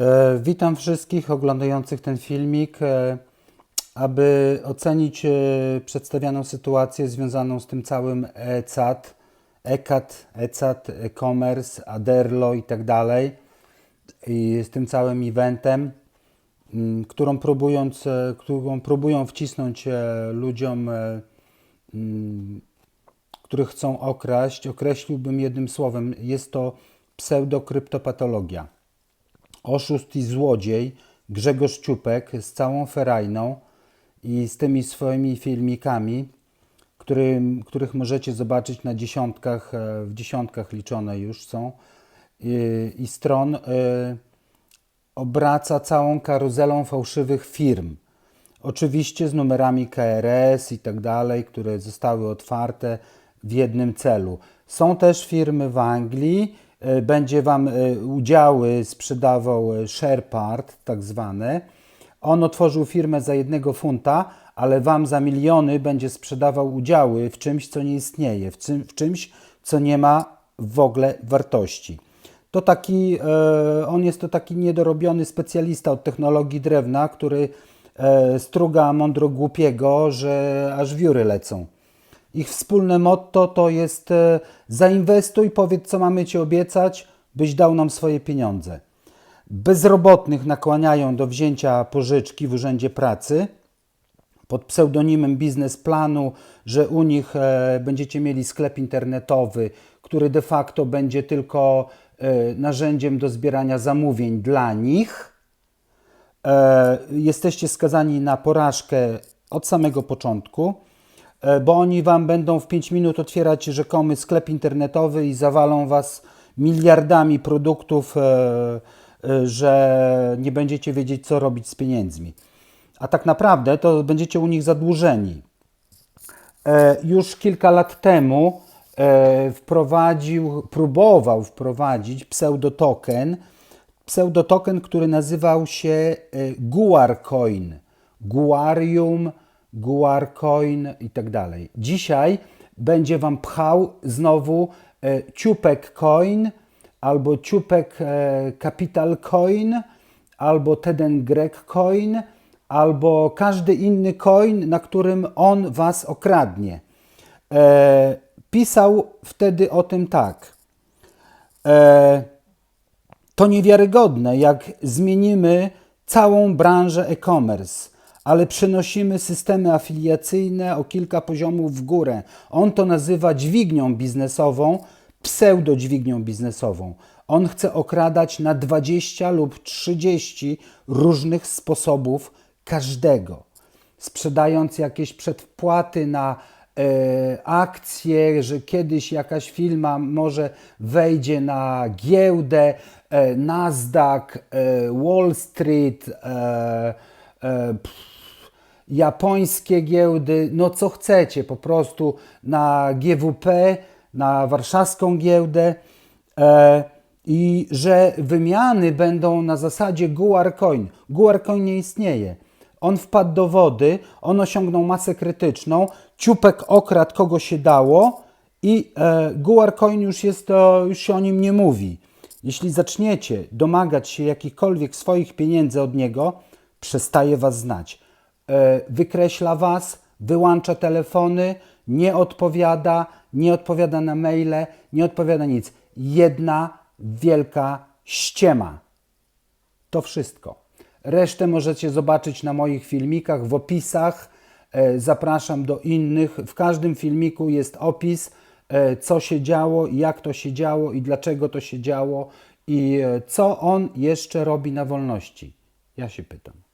E, Witam wszystkich oglądających ten filmik. E, Aby ocenić e, przedstawianą sytuację związaną z tym całym ECAT, ECAT, ECAT, e-commerce, Aderlo i tak dalej, i z tym całym eventem, m, którą, próbując, którą próbują wcisnąć ludziom, e, m, których chcą okraść, określiłbym jednym słowem, jest to pseudokryptopatologia oszust i złodziej Grzegorz Ciupek z całą ferajną i z tymi swoimi filmikami, których możecie zobaczyć na dziesiątkach, e, w dziesiątkach liczone już są i, i stron, e, obraca całą karuzelą fałszywych firm. Oczywiście z numerami KRS i tak dalej, które zostały otwarte w jednym celu. Są też firmy w Anglii, będzie Wam e, udziały sprzedawał e, Sherpart, tak zwane. On otworzył firmę za jednego funta, ale Wam za miliony będzie sprzedawał udziały w czymś, co nie istnieje, w, czym, w czymś, co nie ma w ogóle wartości. To taki, e, on jest to taki niedorobiony specjalista od technologii drewna, który e, struga mądro głupiego, że aż wióry lecą. Ich wspólne motto to jest e, zainwestuj, powiedz co mamy Ci obiecać, byś dał nam swoje pieniądze. Bezrobotnych nakłaniają do wzięcia pożyczki w Urzędzie Pracy pod pseudonimem biznesplanu, że u nich e, będziecie mieli sklep internetowy, który de facto będzie tylko e, narzędziem do zbierania zamówień dla nich. Jesteście skazani na porażkę od samego początku, bo oni Wam będą w 5 minut otwierać rzekomy sklep internetowy i zawalą Was miliardami produktów, e, e, że nie będziecie wiedzieć, co robić z pieniędzmi. A tak naprawdę to będziecie u nich zadłużeni. E, już kilka lat temu e, wprowadził, próbował wprowadzić pseudotoken, pseudotoken, który nazywał się e, Guarcoin, Guarium, Guarcoin i tak dalej. Dzisiaj będzie Wam pchał znowu e, Ciupek Coin, albo Ciupek e, Capital Coin, albo Teden Grek Coin, albo każdy inny coin, na którym on Was okradnie. E, pisał wtedy o tym tak. E, to niewiarygodne, jak zmienimy całą branżę e-commerce, ale przenosimy systemy afiliacyjne o kilka poziomów w górę. On to nazywa dźwignią biznesową, pseudodźwignią biznesową. On chce okradać na 20 lub 30 różnych sposobów każdego, sprzedając jakieś przedwpłaty na e, akcje, że kiedyś jakaś firma może wejdzie na giełdę, e, Nasdaq, e, Wall Street, japońskie giełdy, no co chcecie, po prostu na GWP, na warszawską giełdę e, i że wymiany będą na zasadzie Guarcoin. Guarcoin nie istnieje. On wpadł do wody, on osiągnął masę krytyczną, ciupek okradł kogo się dało i e, Guarcoin już, jest, to, już się o nim nie mówi. Jeśli zaczniecie domagać się jakichkolwiek swoich pieniędzy od niego, przestaje was znać. E, wykreśla was, wyłącza telefony, nie odpowiada, nie odpowiada na maile, nie odpowiada nic. Jedna wielka ściema. To wszystko. Resztę możecie zobaczyć na moich filmikach, w opisach. E, Zapraszam do innych. W każdym filmiku jest opis, e, co się działo, jak to się działo i dlaczego to się działo i co on jeszcze robi na wolności. Ja się pytam.